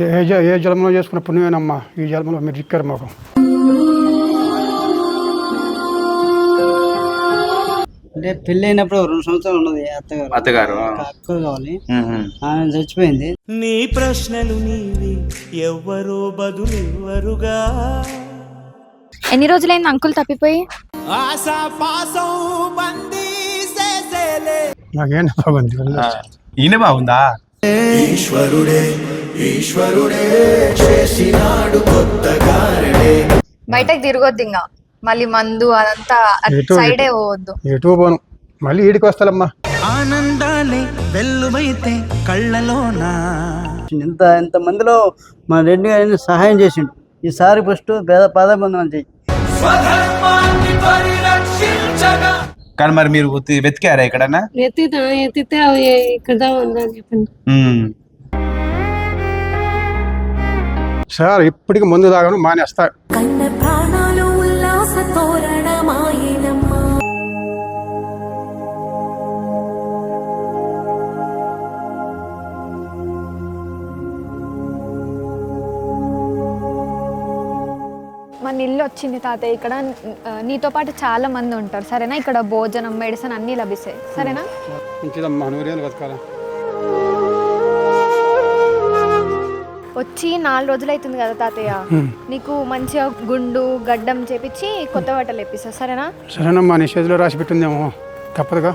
ఏ ఏ జన్మలో చేసుకున్న పుణ్యమేనమ్మా? ఈ జన్మలో మీరు చిక్కారు మాకు. అంటే పెళ్ళి అయినప్పుడు రెండు సంవత్సరాలు ఉన్నది అత్తగారు. అత్తగారు ఒక అక్క కావాలి. ఆమె చచ్చిపోయింది. నీ ప్రశ్నలు నీవి ఎవ్వరో బదులెవ్వరుగా. ఎన్ని రోజులైంది అంకుల్ తప్పిపోయి? ఆశా పాసం బందీ చేసేలే. నాకేం బాగుందా బయటకు తిరగొద్దు ఇంకా మళ్ళీ మందు అదంతా సైడే పోవద్దు. ఎటు పోను. మళ్ళీ ఈడికి వస్తాలమ్మా. ఆనందాలే వెల్లువైతే కళ్ళలోనా. ఇంత ఇంత మందిలో మా రెడ్డి గారిని సహాయం చేసిండు. ఈసారి ఫస్ట్ పేద పాదబంధనం చెయ్యి. కానీ మరి మీరు వెతికారా ఎక్కడన్నా? ఎత్తితే ఎత్తితే అవి ఇక్కడ ఉందని చెప్పండి. సార్ ఇప్పటికి ముందు తాగను మానేస్తా కన్న ప్రాణాలు ఉల్లాస తోరణమాయనమ్మా. మన ఇల్లు వచ్చింది తాతయ్య. ఇక్కడ నీతో పాటు చాలా మంది ఉంటారు. సరేనా? ఇక్కడ భోజనం మెడిసిన్ అన్నీ లభిస్తాయి. సరేనా? మంచిదమ్మా నూరేళ్ళు బతకాల? వచ్చి నాలుగు రోజులు అవుతుంది కదా తాతయ్య. నీకు మంచిగా గుండు గడ్డం చేపించి కొత్త బట్టలు వేపిస్తా సరేనా? సరేనమ్మా నీ చేతిలో రాసి పెట్టిందేమో. తప్పదుగా.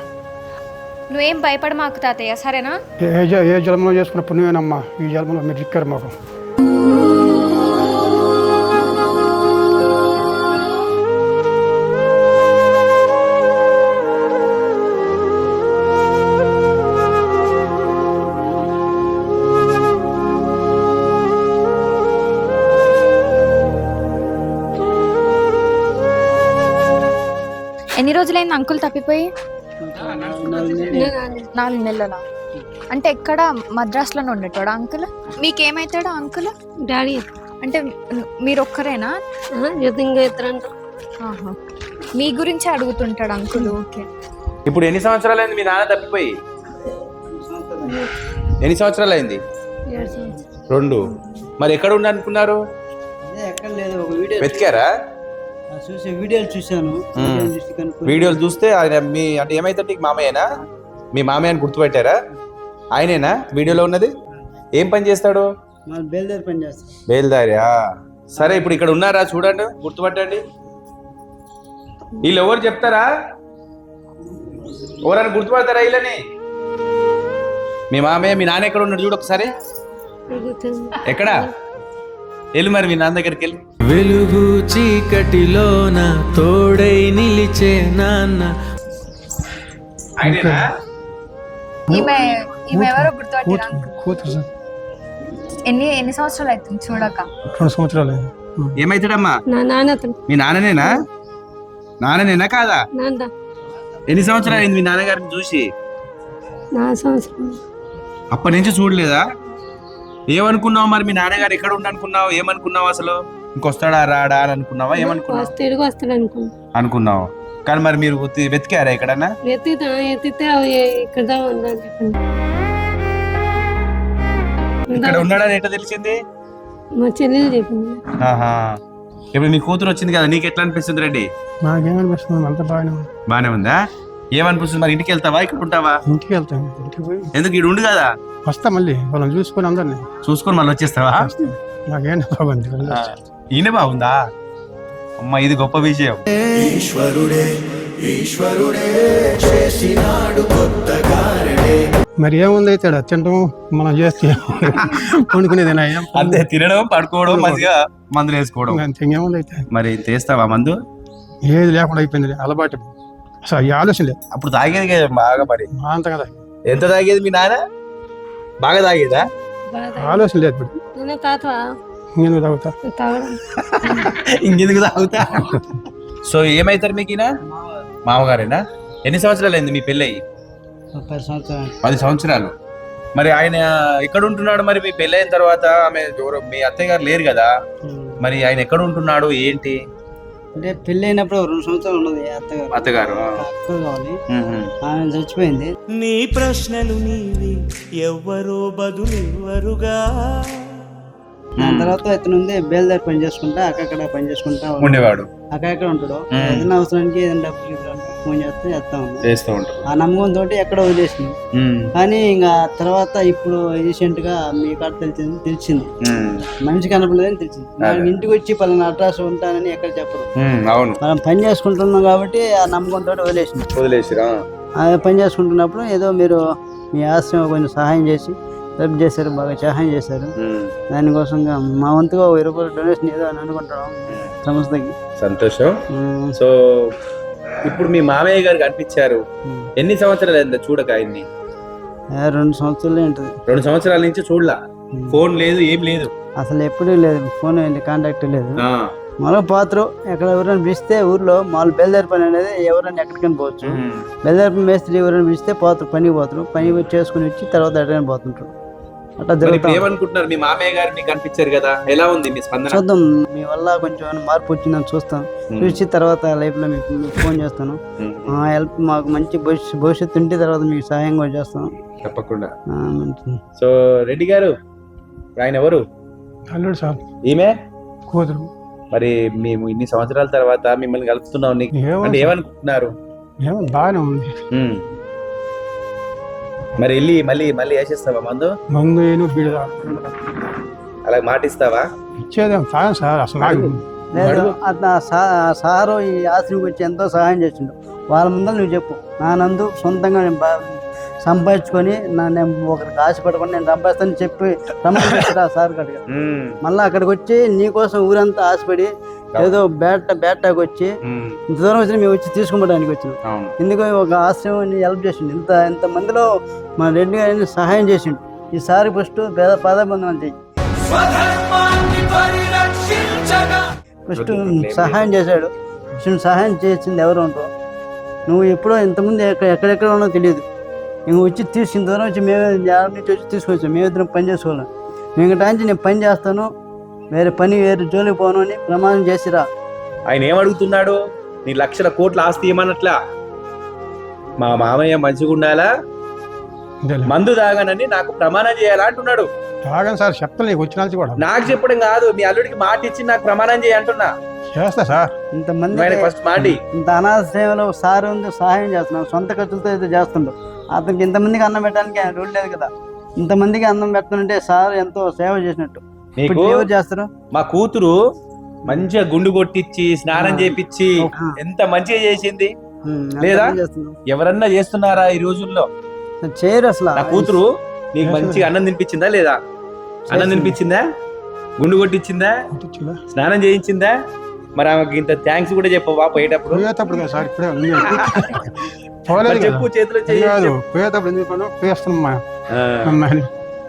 నువ్వేం భయపడ మాకు తాతయ్య సరేనా? ఏ జ- ఏ జన్మలో చేసుకున్న పుణ్యమేనమ్మా? ఈ జన్మలో మీరు చిక్కారు మాకు. రోజులైంది అంకుల్ తప్పిపోయి? నాలుగు నెలల. అంటే ఎక్కడ మద్రాసులోనే ఉండేటోడా అంకుల్? మీకేమైతాడు అంకుల్? డాడీ. అంటే మీరు ఒక్కరేనా ఇంకా ఎత్తరంట ఆహా. మీ గురించి అడుగుతుంటాడు అంకుల్ ఓకే. ఇప్పుడు ఎన్ని సంవత్సరాలు అయింది మీ నాన్న తప్పిపోయి? ఎన్ని సంవత్సరాలు అయింది ఏడు సంవత్సరాలు. రెండు. మరి ఎక్కడ ఉండి అనుకున్నారు అదే ఎక్కడ లేదు ఒక వీడియో వెతికారా? చూసి వీడియోలు చూశాను. చూస్తే ఆయన మీ అంటే ఏమైతే మామయ్యనా? మీ మామయ్య అని గుర్తుపెట్టారా? ఆయనేనా? వీడియోలో ఉన్నది? ఏం పని చేస్తాడు? పని బయలుదేరా సరే ఇప్పుడు ఇక్కడ ఉన్నారా? చూడండి గుర్తుపట్టండి. వీళ్ళు ఎవరు చెప్తారా? ఎవరైనా గుర్తుపడతారా వీళ్ళని? మీ మామయ్య మీ నాన్న ఎక్కడ ఉన్నాడు చూడు ఒకసారి. ఎక్కడ? వెళ్ళు మరి మీ నాన్న దగ్గరికి వెళ్ళి. వెలుగు చీకటిలోన తోడై నిలిచే నాన్న. ఎన్ని ఎన్ని సంవత్సరాలు అవుతుంది చూడక? రెండు సంవత్సరాలు. ఏమైతాడమ్మా నా నాన్న అతను. మీ నాన్ననేనా? నాన్ననేనా కాదా? ఎన్ని సంవత్సరాలు అయింది మీ నాన్నగారిని చూసి? నా సంవత్సరం అప్పటి నుంచి చూడలేదా? ఏమనుకున్నావు మరి? మీ నాన్నగారు ఎక్కడ ఉండనుకున్నావు ఏమనుకున్నావు అసలు? ఇంకొస్తాడా రాడా అని అనుకున్నావా? ఏమనుకున్నావు? తిరిగి వస్తాడు అనుకున్నావు? కానీ మరి మీరు ఉత్తి- వెతికారా ఎక్కడన్నా? ఎత్తితే ఎత్తితే అవి ఇక్కడ ఉందని చెప్పండి. ఇక్కడ ఉన్నాడని ఎట్లా తెలిసింది? మా చెల్లెలు చెప్పింది. ఆహా. ఇప్పుడు నీ కూతురు వచ్చింది కదా నీకు ఎట్లా అనిపిస్తుంది రెడ్డి? నాకేమనిపిస్తుంది అంత బాగానే ఉంది. బానే ఉందా? ఏమనిపిస్తుంది మరి ఇంటికి వెళ్తావా ఇక్కడ ఉంటావా? ఇంటికి వెళ్తాను ఇంటికి పోయి. ఎందుకు ఇక్కడ ఉండు కదా? వస్తా మళ్ళీ వాళ్ళని చూసుకొని అందరినీ. చూసుకొని మళ్ళీ వచ్చేస్తావా? నాకేం బాగుంది ఆ, ఈయన బాగుందా? అమ్మ ఇది గొప్ప విషయం మరి ఏముంది అయితే తినడం మనం చేస్తే వండుకునేదేనా ఏం అంతే తినడం పడుకోవడం మంచిగా మందులు వేసుకోవడం. అంతే ఇంకేముంది అయితే మరి చేస్తావా మందు? ఏది లేకుండా అయిపోయింది అలవాటు. అసలు ఈ ఆలోచన లేదు. అప్పుడు తాగేది కదా బాగా మరి. మా అంత కదా. ఎంత తాగేది మీ నాన్న? బాగా తాగేదా? ఆలోచన లేదు ఇప్పుడు. నేను తాగుతా? ఇంకెందుకు తాగుతా? సో ఏమైతారు మీకు ఈయన? మామగారేనా? ఎన్ని సంవత్సరాలు అయింది మీ పెళ్ళి పది సంవత్సరాలు. పది సంవత్సరాలు. మరి ఆయన ఎక్కడ ఉంటున్నాడు మరి మీ పెళ్ళైన తర్వాత? ఆమె ఎవరో? మీ అత్తయ్య గారు లేరు కదా. మరి ఆయన ఎక్కడ ఉంటున్నాడు? ఏంటి? అంటే పెళ్ళి అయినప్పుడు రెండు సంవత్సరాలు ఉన్నది అత్తగారు. అత్తగారు. కావాలి. ఆమె చచ్చిపోయింది. నీ ప్రశ్నలు నీవి ఎవ్వరో బదులెవ్వరుగా. దాని తర్వాత ఇతను ఉంది బేల్దారి పని చేసుకుంటా అక్కడక్కడ పని చేసుకుంటా ఉండేవాడు. అక్కడెక్కడ ఉంటాడు. ఏదైనా అవసరానికి ఏదైనా డబ్బులు ఫోన్ చేస్తే చేస్తా ఉంటారు ఆ నమ్మకం తోటి ఎక్కడ వదిలేసింది. కానీ ఇంకా తర్వాత ఇప్పుడు రీసెంట్గా మీ కాడ తెలిసింది. తెలిసింది మనిషి కనపడలేదని తెలిసింది. మనం ఇంటికి వచ్చి పలానా అడ్రస్ ఉంటానని ఎక్కడ చెప్పరు. అవును. మనం పని చేసుకుంటున్నాం కాబట్టి ఆ నమ్మకం తోటి వదిలేసింది. వదిలేసిరా? పని చేసుకుంటున్నప్పుడు ఏదో మీరు మీ ఆశ్రమం కొంచెం సహాయం చేసి హెల్ప్ చేశారు బాగా సహాయం చేశారు. దానికోసం మా వంతుగా ఒక ఇరవై రూపాయలు డొనేషన్ ఏదో అని అనుకుంటున్నాం సంస్థకి. సంతోషం. సో ఇప్పుడు మీ మామయ్య గారు కనిపించారు. ఎన్ని సంవత్సరాలు అయిందా చూడక ఆయన్ని? రెండు సంవత్సరాలే ఉంటుంది. రెండు సంవత్సరాల నుంచి చూడలా. ఫోన్ లేదు ఏం లేదు. అసలు ఎప్పుడూ లేదు ఫోన్ కాంటాక్ట్ లేదు. మరో పాత్ర ఎక్కడ ఎవరైనా పిలిస్తే ఊర్లో మామూలు బయలుదేరి పని అనేది ఎవరైనా ఎక్కడికైనా పోవచ్చు. పని మేస్త్రి ఎవరైనా పిలిస్తే పోతారు పనికి పోతారు. పని చేసుకుని వచ్చి తర్వాత ఎక్కడికైనా పోతుంటారు. అట్లా ఏమనుకుంటున్నారు మీ మామయ్య గారు మీకు కనిపించారు కదా? ఎలా ఉంది మీ స్పందన? చూద్దాం. మీ వల్ల కొంచెం మార్పు వచ్చిందని చూస్తాం. చూసి తర్వాత లైఫ్లో మీకు ఫోన్ చేస్తాను. ఆ హెల్ప్ మాకు మంచి భవిష్యత్ భవిష్యత్తు ఉంటే తర్వాత మీకు సహాయం కూడా చేస్తాం. తప్పకుండా. సో రెడ్డి గారు ఆయన ఎవరు? అల్లుడు సార్. ఈమె? కూతురు మరి మేము ఇన్ని సంవత్సరాల తర్వాత మిమ్మల్ని కలుపుతున్నాం అంటే ఏమనుకుంటున్నారు? ఏమో బాగానే ఉంది. మరి వెళ్ళి మళ్ళీ మళ్ళీ వేసేస్తావా మందు? మందు ఏను బీడ అలా మాటిస్తావా? ఇచ్చేదేం సాయం సార్ అసలు నాకు లేదు. అట్లా సారు ఈ ఆశ్రమకి వచ్చి ఎంతో సహాయం చేసిండు. వాళ్ళ ముందర నువ్వు చెప్పు. నా నందు సొంతంగా నేను బా- సంపాదించుకొని నా నేను ఒకరికి ఆశపడకుండా నేను సంపాదిస్తానని చెప్పి రమ్మని సార్ కడిగా మళ్ళీ అక్కడికి వచ్చి నీకోసం ఊరంతా ఆశపడి ఏదో బేట బేటాకు వచ్చి ఇంత దూరం వచ్చి మేము వచ్చి తీసుకోవడానికి వచ్చినాం ఎందుకు ఒక ఆశ్రమాన్ని హెల్ప్ చేసిండు. ఇంత ఇంత మందిలో మన రెడ్డి గారిని సహాయం చేసిండు. ఈసారి ఫస్ట్ పేద పాదబంధనం చెయ్యి ఫస్ట్ సహాయం చేశాడు. ఫస్ట్ సహాయం చేసింది ఎవరు ఉంటావు నువ్వు ఎప్పుడో ఇంతకుముందు ఎక్కడ ఎక్కడెక్కడ ఉన్నో తెలియదు. నువ్వు వచ్చి తీసి ఇంత దూరం వచ్చి మేము నుంచి వచ్చి తీసుకొచ్చాం. మేమిద్దరం పని చేసుకోవాలి? మేము టాంచి నేను పని చేస్తాను. వేరే పని వేరే జోలికి పోను అని ప్రమాణం చేసిరా. ఆయన ఏమడుగుతున్నాడు? నీ లక్షల కోట్ల ఆస్తి ఏమన్నట్లా మా మామయ్య మంచిగా ఉండాలా. మందు తాగానని నాకు ప్రమాణం చేయాలా అంటున్నాడు. తాగాను సార్ చెప్తా నీకు వచ్చిన కూడా. నాకు చెప్పడం కాదు మీ అల్లుడికి మాట ఇచ్చి నాకు ప్రమాణం చేయ అంటున్నా. చేస్తా సార్. ఇంతమంది ఫస్ట్ మాటి ఇంత అనాథ సేవలో సార్ ఉంది సహాయం చేస్తున్నాం సొంత ఖర్చులతో అయితే చేస్తుండ్రు అతనికి ఇంతమందికి అన్నం పెట్టడానికి ఆయన రూల్ లేదు కదా. ఇంతమందికి అన్నం పెడుతుంటే సార్ ఎంతో సేవ చేసినట్టు. నీకు చేస్తారు మా కూతురు మంచిగా గుండు కొట్టించి స్నానం చేపిచ్చి ఆ. ఎంత మంచిగా చేసింది? లేదా? ఎవరన్నా చేస్తున్నారా ఈ రోజుల్లో? చేయరు అసలు. నా కూతురు నీకు మంచిగా అన్నం తినిపించిందా లేదా? అన్నం తినిపించిందా? గుండు కొట్టించిందా. స్నానం చేయించిందా? మరి ఆమెకి ఇంత థ్యాంక్స్ కూడా చెప్పవా పోయేటప్పుడు. చెప్పు చేతిలో కాదు. పోయేటప్పుడు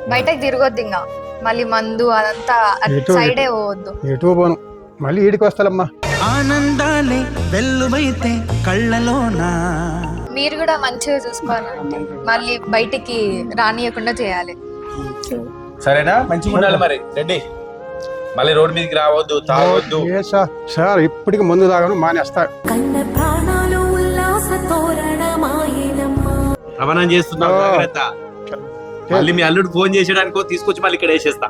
బయటకు తిరగొద్దు ఇంకా. మళ్ళీ మందు అదంతా ఎటు- సైడే పోవద్దు. ఎటు పోను? మళ్ళీ ఈడికి వస్తాలమ్మా. ఆనందాలే వెల్లువైతే కళ్ళలోనా. మీరు కూడా మంచిగా చూసుకోవాలంటే మళ్ళీ బయటికి రానియకుండా చేయాలి. సరేనా? మంచిగా ఉండాలి మరి. రెడ్డి మళ్ళీ రోడ్ మీదకి రావద్దు తాగొద్దు. ఏ సార్ సార్ ఇప్పటికి ముందు తాగను మానేస్తా కన్న ప్రాణాలు ఉల్లాస తోరణమాయనమ్మా. రవాణా చేస్తున్నావు. జాగ్రత్త. మళ్ళీ మీ అల్లుడు ఫోన్ చేసేయడానికో తీసుకొచ్చి మళ్ళీ ఇక్కడ వేసేస్తా.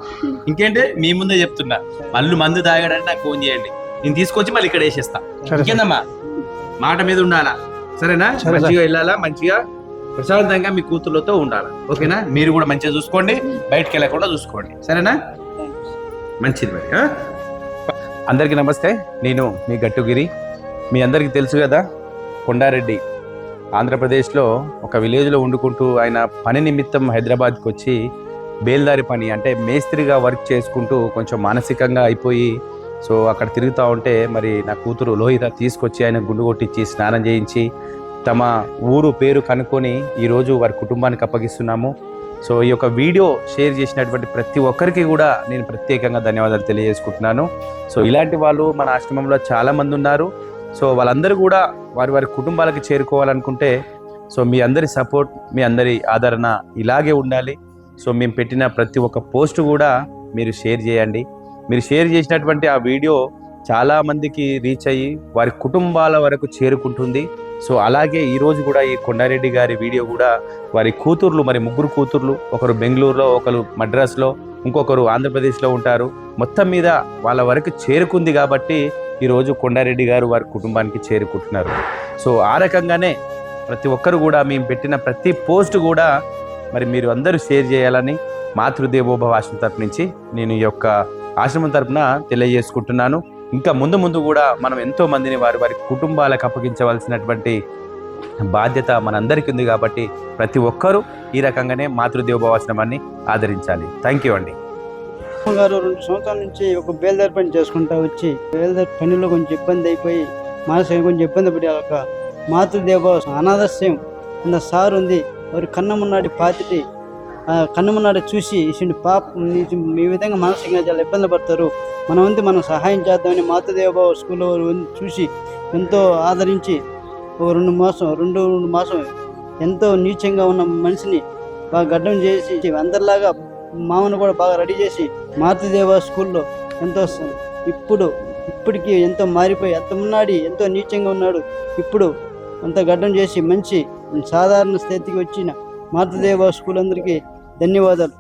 ఇంకేంటే? మీ ముందే చెప్తున్నా. మళ్ళీ మందు తాగడానికి నాకు ఫోన్ చేయండి. నేను తీసుకొచ్చి మళ్ళీ ఇక్కడ వేసేస్తా. ఇంకేందమ్మా? మాట మీద ఉండాలా? సరేనా? సరే, మంచిగా వెళ్ళాలా? మంచిగా ప్రశాంతంగా మీ కూతుర్లతో ఉండాలా? ఓకేనా? మీరు కూడా మంచిగా చూసుకోండి. బయటకు వెళ్ళకుండా చూసుకోండి. సరేనా? మంచిది మరి? అందరికీ నమస్తే. నేను మీ గట్టుగిరి. మీ అందరికీ తెలుసు కదా కొండారెడ్డి. ఆంధ్రప్రదేశ్లో ఒక విలేజ్లో వండుకుంటూ ఆయన పని నిమిత్తం హైదరాబాద్కి వచ్చి బేల్దారి పని అంటే మేస్త్రిగా వర్క్ చేసుకుంటూ కొంచెం మానసికంగా అయిపోయి సో అక్కడ తిరుగుతూ ఉంటే మరి నా కూతురు లోహిత తీసుకొచ్చి ఆయన గుండు కొట్టించి స్నానం చేయించి తమ ఊరు పేరు కనుక్కొని ఈరోజు వారి కుటుంబానికి అప్పగిస్తున్నాము. సో ఈ యొక్క వీడియో షేర్ చేసినటువంటి ప్రతి ఒక్కరికి కూడా నేను ప్రత్యేకంగా ధన్యవాదాలు తెలియజేసుకుంటున్నాను. సో ఇలాంటి వాళ్ళు మన ఆశ్రమంలో చాలామంది ఉన్నారు. సో వాళ్ళందరూ కూడా వారి వారి కుటుంబాలకు చేరుకోవాలనుకుంటే సో మీ అందరి సపోర్ట్ మీ అందరి ఆదరణ ఇలాగే ఉండాలి. సో మేము పెట్టిన ప్రతి ఒక్క పోస్ట్ కూడా మీరు షేర్ చేయండి. మీరు షేర్ చేసినటువంటి ఆ వీడియో చాలా మందికి రీచ్ అయ్యి వారి కుటుంబాల వరకు చేరుకుంటుంది. సో అలాగే ఈరోజు కూడా ఈ కొండారెడ్డి గారి వీడియో కూడా వారి కూతుర్లు మరి ముగ్గురు కూతుర్లు ఒకరు బెంగళూరులో ఒకరు మద్రాసులో ఇంకొకరు ఆంధ్రప్రదేశ్లో ఉంటారు. మొత్తం మీద వాళ్ళ వరకు చేరుకుంది కాబట్టి ఈరోజు కొండారెడ్డి గారు వారి కుటుంబానికి చేరుకుంటున్నారు. సో ఆ రకంగానే ప్రతి ఒక్కరు కూడా మేము పెట్టిన ప్రతి పోస్ట్ కూడా మరి మీరు అందరూ షేర్ చేయాలని మాతృదేవోభవ ఆశ్రమం తరపు నుంచి నేను ఈ యొక్క ఆశ్రమం తరపున తెలియజేసుకుంటున్నాను. ఇంకా ముందు ముందు కూడా మనం ఎంతో మందిని వారి వారి కుటుంబాలకు అప్పగించవలసినటువంటి బాధ్యత మనందరికీ ఉంది కాబట్టి ప్రతి ఒక్కరూ ఈ రకంగానే మాతృదేవోభవాశ్రమాన్ని ఆదరించాలి. థ్యాంక్ యూ అండి. గారు రెండు సంవత్సరాల నుంచి ఒక బేల్దారి పని చేసుకుంటా వచ్చి బేల్దారి పనిలో కొంచెం ఇబ్బంది అయిపోయి మానసికంగా కొంచెం ఇబ్బంది పడి ఒక మాతృదేవ అనాథస్యం అన్న సార్ ఉంది. వారి కన్నమున్నాడి పాతిటి ఆ చూసి ఇటువంటి పాప ఈ విధంగా మానసికంగా చాలా ఇబ్బంది పడతారు. మన వంతు మనం సహాయం చేద్దామని మాతృదేవ స్కూల్లో చూసి ఎంతో ఆదరించి ఒక రెండు మాసం రెండు రెండు మాసం ఎంతో నీచంగా ఉన్న మనిషిని బాగా గడ్డం చేసి అందరిలాగా మామను కూడా బాగా రెడీ చేసి మాతృదేవ స్కూల్లో ఎంతో ఇప్పుడు ఇప్పటికీ ఎంతో మారిపోయి అంత ఉన్నాడు ఎంతో నీచంగా ఉన్నాడు. ఇప్పుడు అంత గడ్డం చేసి మంచి సాధారణ స్థితికి వచ్చిన మాతృదేవ స్కూల్ అందరికీ ధన్యవాదాలు.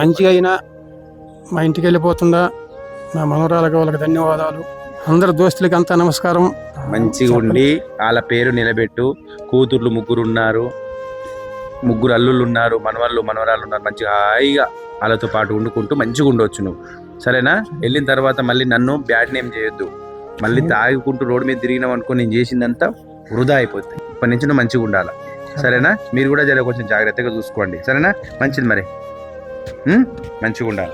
మంచిగా అయినా మా ఇంటికి వెళ్ళిపోతుందా? మా మనవరాలకు వాళ్ళకి ధన్యవాదాలు. అందరు దోస్తులకి అంతా నమస్కారం. మంచిగా ఉండి వాళ్ళ పేరు నిలబెట్టు. కూతుర్లు ముగ్గురు ఉన్నారు ముగ్గురు అల్లుళ్ళు ఉన్నారు మనవాళ్ళు మనవరాళ్ళు ఉన్నారు. మంచిగా హాయిగా వాళ్ళతో పాటు వండుకుంటూ మంచిగా ఉండొచ్చు నువ్వు. సరేనా? వెళ్ళిన తర్వాత మళ్ళీ నన్ను బ్యాడ్ నేమ్ చేయొద్దు. మళ్ళీ తాగుకుంటూ రోడ్డు మీద తిరిగినాం అనుకో నేను చేసిందంతా వృధా అయిపోతుంది ఇప్పటి నుంచి నువ్వు మంచిగా ఉండాలి? సరేనా? మీరు కూడా జర కొంచెం జాగ్రత్తగా చూసుకోండి. సరేనా? మంచిది మరి. మంచిగా ఉండాలి.